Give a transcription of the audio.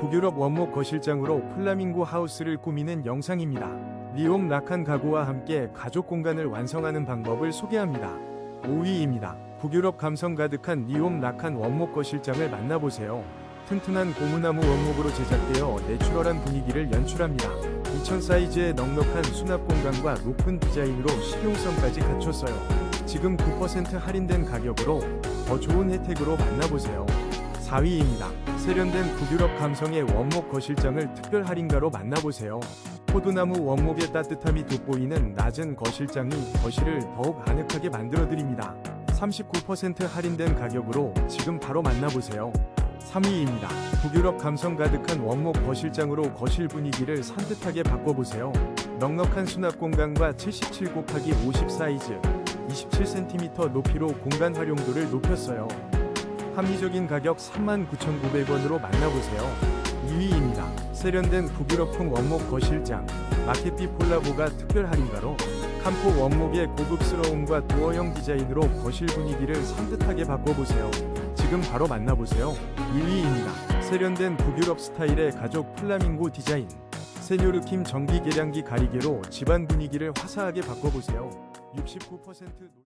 북유럽 원목 거실장으로 플라밍고 하우스를 꾸미는 영상입니다. 리움 락한 가구와 함께 가족 공간을 완성하는 방법을 소개합니다. 5위입니다. 북유럽 감성 가득한 리움 락한 원목 거실장을 만나보세요. 튼튼한 고무나무 원목으로 제작되어 내추럴한 분위기를 연출합니다. 2000 사이즈의 넉넉한 수납 공간과 높은 디자인으로 실용성까지 갖췄어요. 지금 9% 할인된 가격으로 더 좋은 혜택으로 만나보세요. 4위입니다. 세련된 북유럽 감성의 원목 거실장을 특별 할인가로 만나보세요. 포도나무 원목의 따뜻함이 돋보이는 낮은 거실장이 거실을 더욱 아늑하게 만들어드립니다. 39% 할인된 가격으로 지금 바로 만나보세요. 3위입니다. 북유럽 감성 가득한 원목 거실장으로 거실 분위기를 산뜻하게 바꿔보세요. 넉넉한 수납 공간과 77 곱하기 50 사이즈, 27cm 높이로 공간 활용도를 높였어요. 합리적인 가격 39,900원으로 만나보세요. 2위입니다. 세련된 북유럽풍 원목 거실장, 마켓비 폴라보가 특별 할인가로 캄포 원목의 고급스러움과 도어형 디자인으로 거실 분위기를 산뜻하게 바꿔보세요. 지금 바로 만나보세요. 1위입니다. 세련된 북유럽 스타일의 가족 플라밍고 디자인. 세뇨르킴 전기 계량기 가리개로 집안 분위기를 화사하게 바꿔보세요. 69%